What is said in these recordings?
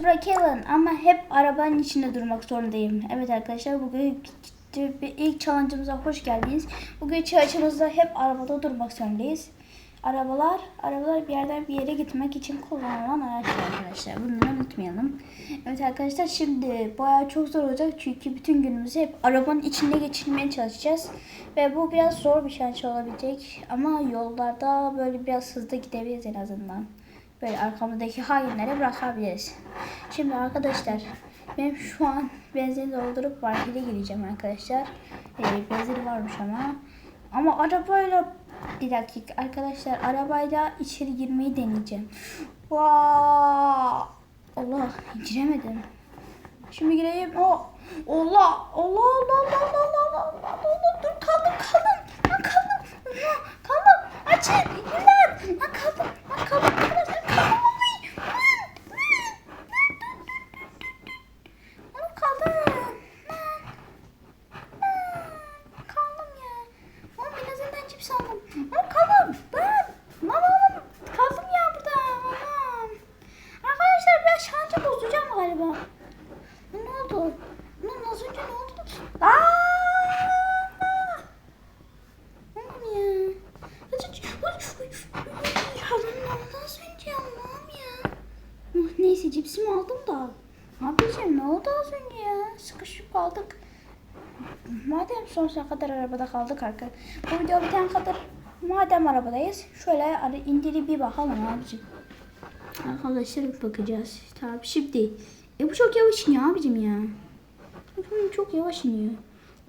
Bırakalım ama hep arabanın içinde durmak zorundayım. Evet arkadaşlar bugün ilk challenge'ımıza hoş geldiniz. Bugün challenge'ımızda hep arabada durmak zorundayız. Arabalar, arabalar bir yerden bir yere gitmek için kullanılan araçlar arkadaşlar. Bunları unutmayalım. Evet arkadaşlar şimdi bayağı çok zor olacak çünkü bütün günümüzü hep arabanın içinde geçirmeye çalışacağız. Ve bu biraz zor bir şey olabilecek ama yollarda böyle biraz hızlı gidebiliriz en azından. Böyle arkamızdaki hainlere bırakabiliriz. Şimdi arkadaşlar benim şu an benzin doldurup markete gireceğim arkadaşlar. Ee, benzin varmış ama. Ama arabayla bir dakika arkadaşlar arabayla içeri girmeyi deneyeceğim. Vaa! Allah giremedim. Şimdi gireyim. O Allah Allah Allah Allah Allah Allah Allah Allah dur kaldım kaldım. Lan kaldım. Allah, kaldım. Açın. İmdat. Lan kaldım. Lan kaldım arkadaşlar kaldım. Lan, lan, kaldım. Lan. Lan, Kaldım ya. Oğlum en azından cips aldım. Oğlum kaldım. Lan. Lan oğlum. Kaldım ya burada. Aman. Arkadaşlar ben şarjı bozacağım galiba. Ne oldu? Lan az önce ne oldu? Aa! Oğlum ya. Az önce... Ay, ay, ay, Yalan ne oldu az önce Allah'ım ya. Oh, neyse cipsimi aldım da. Abicim ne oldu az önce ya? Sıkışıp kaldık. Madem sonsuza kadar arabada kaldık arka. Bu video bitene kadar madem arabadayız şöyle ara- indirip bir bakalım abicim. Arkadaşlar bakacağız. Tamam şimdi. E bu çok yavaş iniyor abicim ya. Çok yavaş iniyor.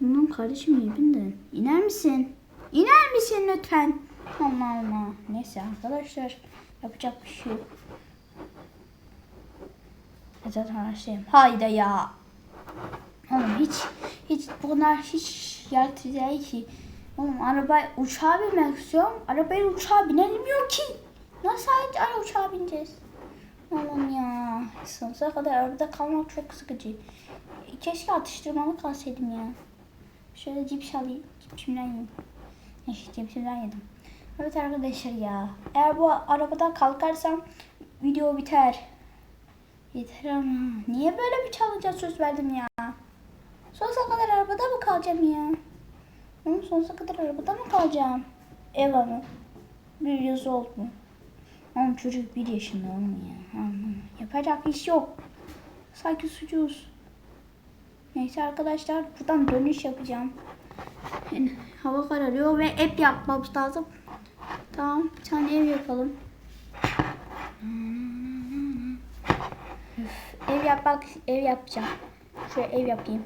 Bundan kardeşim niye bindin? İner misin? İner misin lütfen? Allah Allah. Neyse arkadaşlar. Yapacak bir şey yok. E Zaten araçtayım. Hayda ya. Oğlum hiç hiç bunlar hiç yaratıcı değil ki. Oğlum araba uçağa binmek istiyorum. Arabaya uçağa binilmiyor ki. Nasıl ara uçağa bineceğiz? Oğlum ya. Sonsuza kadar arabada kalmak çok sıkıcı. Keşke atıştırmalık kalsaydım ya. Şöyle cips alayım. Cipsimden yiyeyim. Neyse cipsimden yedim. Evet arkadaşlar ya. Eğer bu arabadan kalkarsam video biter. Yeter ama. Niye böyle bir challenge'a söz verdim ya? Sonsuza kadar arabada mı kalacağım ya? Hı, sonsuza kadar arabada mı kalacağım? Ev mı? Bir yıl oldu mu? Oğlum çocuk bir yaşında oğlum ya. Aman, Yapacak iş yok. Sanki sucuz. Neyse arkadaşlar buradan dönüş yapacağım. Yani hava kararıyor ve app yapmamız lazım. Tamam bir tane ev yapalım. Üf, ev yapmak ev yapacağım. Şöyle ev yapayım.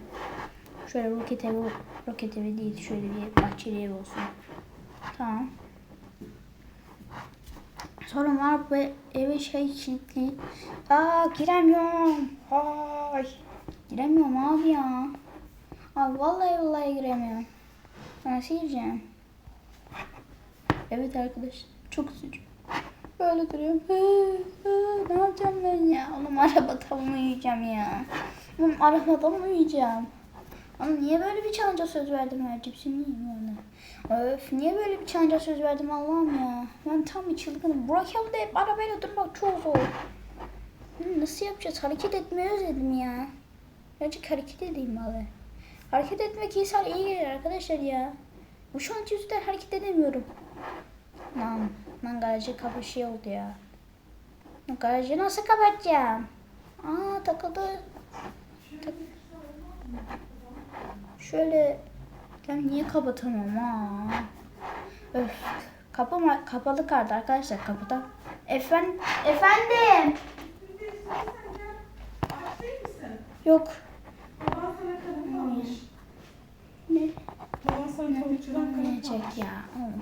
Şöyle roket evi roket evi değil şöyle bir bahçeli ev olsun. Tamam. Sorun var bu eve şey kilitli. Aa giremiyorum. Hay. Giremiyorum abi ya. Abi vallahi vallahi giremiyorum. Nasıl gireceğim? Evet arkadaş. Çok sıcak. Böyle duruyorum. Ne yapacağım ben ya? Oğlum arabada mı uyuyacağım ya? Oğlum arabada mı uyuyacağım? Ama niye böyle bir challenge'a söz verdim ya? Cipsini yiyeyim yani. Öf niye böyle bir challenge'a söz verdim Allah'ım ya. Ben tam bir çılgınım. Burak yolda hep arabayla durmak çok zor. Nasıl yapacağız? Hareket etmeyi özledim ya. Birazcık hareket edeyim bari. Hareket etmek insan iyi gelir arkadaşlar ya. Bu şu an yüzünden hareket edemiyorum. Lan, lan garajı kapı şey oldu ya. Garajı nasıl kapatacağım? Aa takıldı. Tak- Şöyle ben niye kapatamam ha? Öf. Kapı kapalı kaldı arkadaşlar kapıda. Efendim efendim. Yok. Ne? Ne çek ya? Oğlum.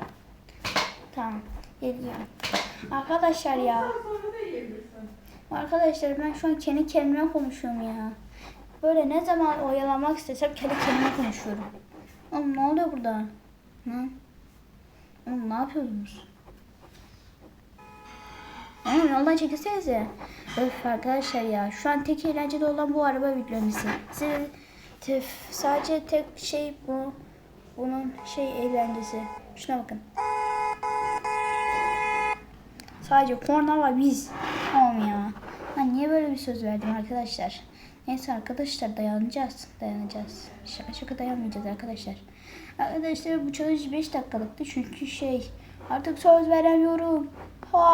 Tamam. Geliyorum. Arkadaşlar ya. Arkadaşlar ben şu an kendi kendime konuşuyorum ya. Böyle ne zaman oyalamak istesem kendi kendime konuşuyorum. Oğlum ne oluyor burada? Ne? Oğlum ne yapıyorsunuz? Oğlum yoldan çekilsenize. Öf arkadaşlar ya. Şu an tek eğlenceli olan bu araba yüklemesi. Siz, tef, sadece tek şey bu. Bunun şey eğlencesi. Şuna bakın. Sadece korna var biz. Oğlum ya. Niye niye böyle bir söz verdim arkadaşlar? Neyse arkadaşlar dayanacağız. Dayanacağız. Şaka şaka dayanmayacağız arkadaşlar. Arkadaşlar bu challenge 5 dakikalıktı çünkü şey artık söz veremiyorum. Ha.